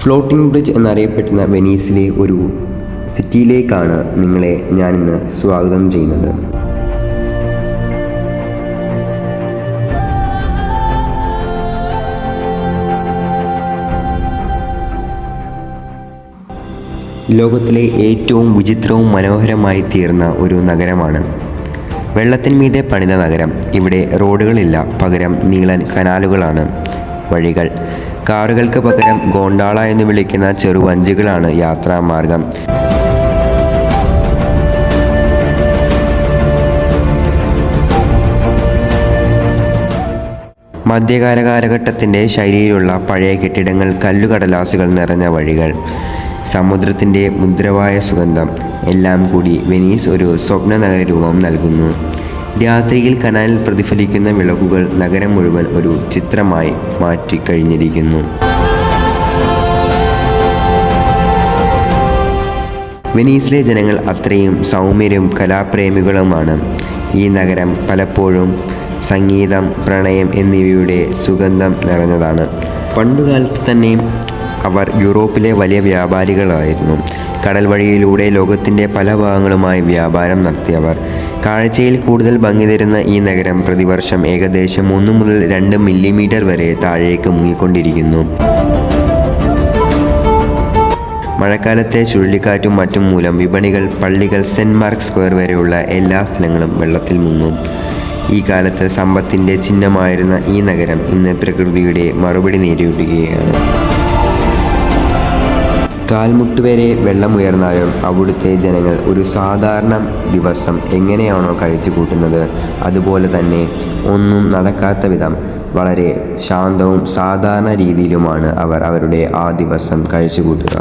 Floating bridge എന്നറിയപ്പെടുന്ന വെനീസിലെ ഒരു സിറ്റിയിലേക്കാണ് നിങ്ങളെ ഞാനിന്ന് സ്വാഗതം ചെയ്യുന്നത്. ലോകത്തിലെ ഏറ്റവും വിചിത്രവും മനോഹരമായി തീർന്ന ഒരു നഗരമാണ് വെള്ളത്തിന്മീതെ പണിത നഗരം. ഇവിടെ റോഡുകളില്ല. പകരം നീളൻ കനാലുകളാണ്. വഴികൾ. കാറുകൾക്ക് പകരം ഗോണ്ടാള എന്ന് വിളിക്കുന്ന ചെറുവഞ്ചികളാണ് യാത്രാമാർഗം. മധ്യകാല കാലഘട്ടത്തിന്റെ ശൈലിയിലുള്ള പഴയ കെട്ടിടങ്ങൾ കല്ലുകടലാസുകൾ നിറഞ്ഞ വഴികൾ. സമുദ്രത്തിന്റെ മുദ്രവായ സുഗന്ധം. എല്ലാം കൂടി വെനീസ് ഒരു സ്വപ്ന നഗര രൂപം നൽകുന്നു. രാത്രിയിൽ കനാലിൽ പ്രതിഫലിക്കുന്ന വിളക്കുകൾ നഗരം മുഴുവൻ ഒരു ചിത്രമായി മാറ്റിക്കഴിഞ്ഞിരിക്കുന്നു വെനീസിലെ ജനങ്ങൾ അത്രയും സൗമ്യരും കലാപ്രേമികളുമാണ്. ഈ നഗരം പലപ്പോഴും സംഗീതം പ്രണയം എന്നിവയുടെ സുഗന്ധം നിറഞ്ഞതാണ്. പണ്ടുകാലത്ത് തന്നെ അവർ യൂറോപ്പിലെ വലിയ വ്യാപാരികളായിരുന്നു. കടൽ വഴിയിലൂടെ ലോകത്തിന്റെ പല ഭാഗങ്ങളുമായി വ്യാപാരം നടത്തിയവർ. കാഴ്ചയിൽ കൂടുതൽ ഭംഗി തരുന്ന ഈ നഗരം പ്രതിവർഷം ഏകദേശം ഒന്ന് മുതൽ രണ്ട് മില്ലിമീറ്റർ വരെ താഴേക്ക് മുങ്ങിക്കൊണ്ടിരിക്കുന്നു. മഴക്കാലത്തെ ചുഴലിക്കാറ്റും മറ്റും മൂലം വിപണികൾ പള്ളികൾ സെന്റ് മാർക്ക് സ്ക്വയർ വരെയുള്ള എല്ലാ സ്ഥലങ്ങളും വെള്ളത്തിൽ മുങ്ങും. ഈ കാലത്ത് സമ്പത്തിന്റെ ചിഹ്നമായിരുന്ന ഈ നഗരം ഇന്ന് പ്രകൃതിയുടെ മറുപടി നേരിടുകയാണ് കാൽമുട്ട് വരെ വെള്ളമുയർന്നാലും അവിടുത്തെ ജനങ്ങൾ ഒരു സാധാരണ ദിവസം എങ്ങനെയാണോ കഴിച്ചു കൂട്ടുന്നത് അതുപോലെ തന്നെ ഒന്നും നടക്കാത്ത വിധം വളരെ ശാന്തവും സാധാരണ രീതിയിലുമാണ് അവർ അവരുടെ ആ ദിവസം കഴിച്ചു കൂട്ടുക.